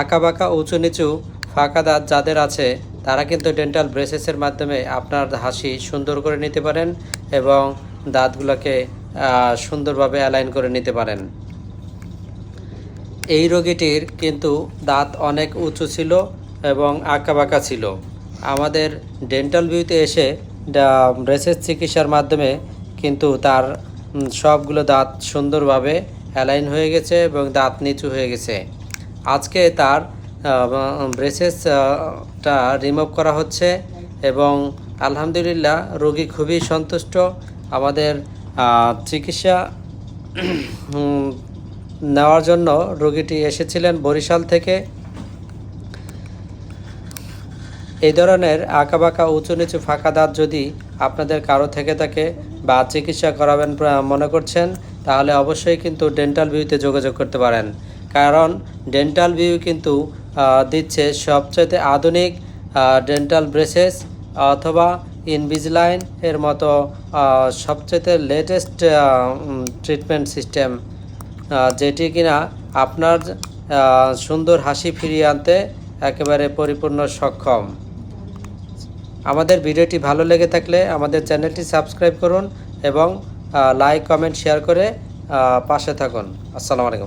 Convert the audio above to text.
আঁকা বাঁকা উঁচু নিচু ফাঁকা দাঁত যাদের আছে, তারা কিন্তু ডেন্টাল ব্রেসেসের মাধ্যমে আপনার হাসি সুন্দর করে নিতে পারেন এবং দাঁতগুলোকে সুন্দরভাবে অ্যালাইন করে নিতে পারেন। এই রোগীটির কিন্তু দাঁত অনেক উঁচু ছিল এবং আঁকা বাঁকা ছিল। আমাদের ডেন্টাল ভিউতে এসে ব্রেসেস চিকিৎসার মাধ্যমে কিন্তু তার সবগুলো দাঁত সুন্দরভাবে অ্যালাইন হয়ে গেছে এবং দাঁত নিচু হয়ে গেছে। আজকে তার ব্রেসেসটা রিমুভ করা হচ্ছে এবং আলহামদুলিল্লাহ রোগী খুবই সন্তুষ্ট। আমাদের চিকিৎসা নেওয়ার জন্য রোগীটি এসেছিলেন বরিশাল থেকে। এই ধরনের আঁকাবাঁকা উঁচু নিচু ফাঁকা দাঁত যদি আপনাদের কারও থেকে থাকে বা চিকিৎসা করাবেন মনে করছেন, তাহলে অবশ্যই কিন্তু ডেন্টাল ভিউতে যোগাযোগ করতে পারেন। কারণ ডেন্টাল ভিউ কিন্তু দিচ্ছে সবচেয়ে আধুনিক ডেন্টাল ব্রেসেস অথবা ইনভিজলাইন এর মতো সবচেয়ে লেটেস্ট ট্রিটমেন্ট সিস্টেম যেটি কিনা আপনার সুন্দর হাসি ফিরিয়ে আনতে একেবারে পরিপূর্ণ সক্ষম। আমাদের ভিডিওটি ভালো লেগে থাকলে আমাদের চ্যানেলটি সাবস্ক্রাইব করুন এবং লাইক কমেন্ট শেয়ার করে পাশে থাকুন। আসসালামু আলাইকুম।